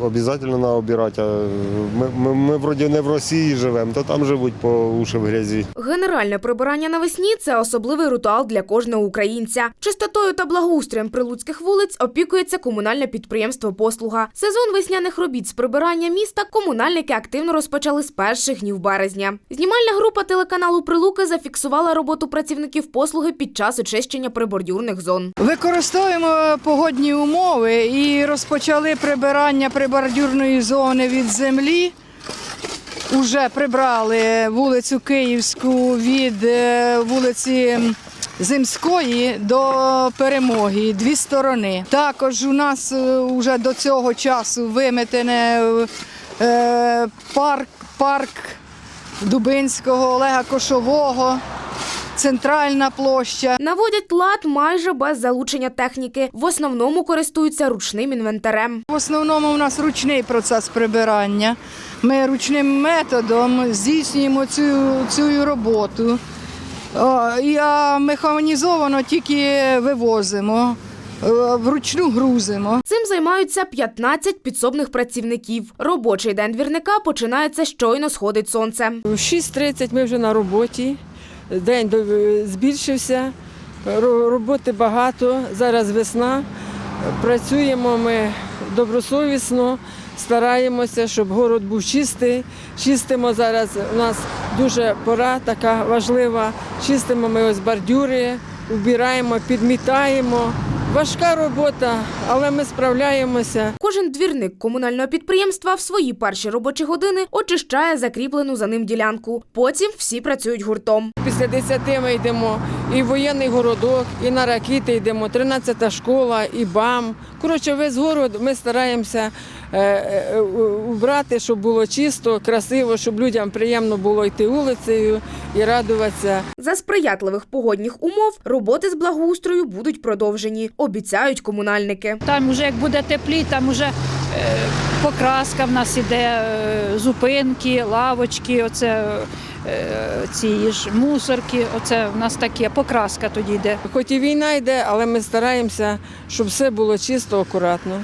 Обов'язково треба обирати. Ми, ми, ми вроді не в Росії живемо, то там живуть по уші в грязі. Генеральне прибирання навесні це особливий ритуал для кожного українця. Чистотою та благоустроєм прилуцьких вулиць опікується комунальне підприємство Послуга. Сезон весняних робіт з прибирання міста комунальники активно розпочали з перших днів березня. Знімальна група телеканалу Прилуки зафіксувала роботу працівників послуги під час очищення прибордюрних зон. Використовуємо погодні умови і розпочали прибирання прибордюрної зони від землі. Уже прибрали вулицю Київську від е, вулиці Земської до перемоги, дві сторони. Також у нас вже до цього часу виметене е, парк, парк Дубинського, Олега Кошового, центральна площа. Наводять лад майже без залучення техніки. В основному користуються ручним інвентарем. В основному у нас ручний процес прибирання. Ми ручним методом здійснюємо цю, цю роботу. А механізовано тільки вивозимо, е, вручну грузимо. Цим займаються 15 підсобних працівників. Робочий день двірника починається щойно сходить сонце. В 6.30 ми вже на роботі. День збільшився, роботи багато. Зараз весна. Працюємо ми добросовісно, стараємося, щоб город був чистий. Чистимо зараз. У нас дуже пора така важлива. Чистимо ми ось бордюри, убираємо, підмітаємо. Важка робота, але ми справляємося. Кожен двірник комунального підприємства в свої перші робочі години очищає закріплену за ним ділянку. Потім всі працюють гуртом. Після 10 ми йдемо і воєнний городок, і на ракети йдемо, 13-та школа, і БАМ. Коротше, весь город ми стараємося е, е, убрати, щоб було чисто, красиво, щоб людям приємно було йти вулицею і радуватися. За сприятливих погодних умов роботи з благоустрою будуть продовжені, обіцяють комунальники. Там вже як буде теплі, там вже е, покраска в нас іде, е, зупинки, лавочки, оце е, ці ж мусорки. Оце в нас таке, покраска тоді йде. Хоч і війна йде, але ми стараємося, щоб все було чисто, акуратно.